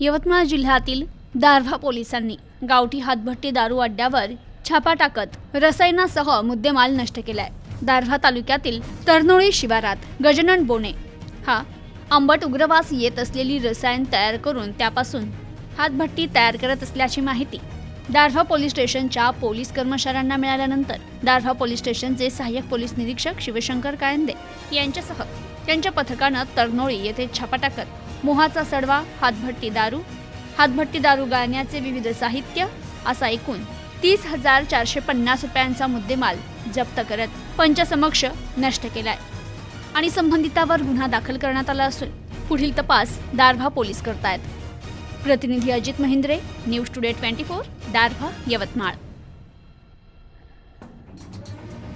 यवतमाळ जिल्ह्यातील दारव्हा पोलिसांनी गावठी हातभट्टी दारू अड्ड्यावर छापा टाकत रसायनासह मुद्देमाल नष्ट केलाय. दारव्हा तालुक्यातील तरनोळी शिवारात गजानन बोणे हा आंबट उग्रवास येत असलेली रसायन तयार करून त्यापासून हातभट्टी तयार करत असल्याची माहिती दारव्हा पोलीस स्टेशनच्या पोलीस कर्मचाऱ्यांना मिळाल्यानंतर दारव्हा पोलीस स्टेशनचे सहाय्यक पोलीस निरीक्षक शिवशंकर कायंदे यांच्यासह त्यांच्या पथकानं तरनोळी येथे छापा टाकत मोहाचा सडवा हातभट्टी दारू. हातभट्टी दारू गाळण्याचे विविध साहित्य असा एकूण तीस हजार चारशे पन्नास रुपयांचा मुद्देमाल जप्त करत पंचसमक्ष नष्ट केलाय. आणि संबंधितावर गुन्हा दाखल करण्यात आला असून पुढील तपास दारव्हा पोलीस करतायत. प्रतिनिधी Ajit Mahindre news today twenty four Darwha Yavatmal.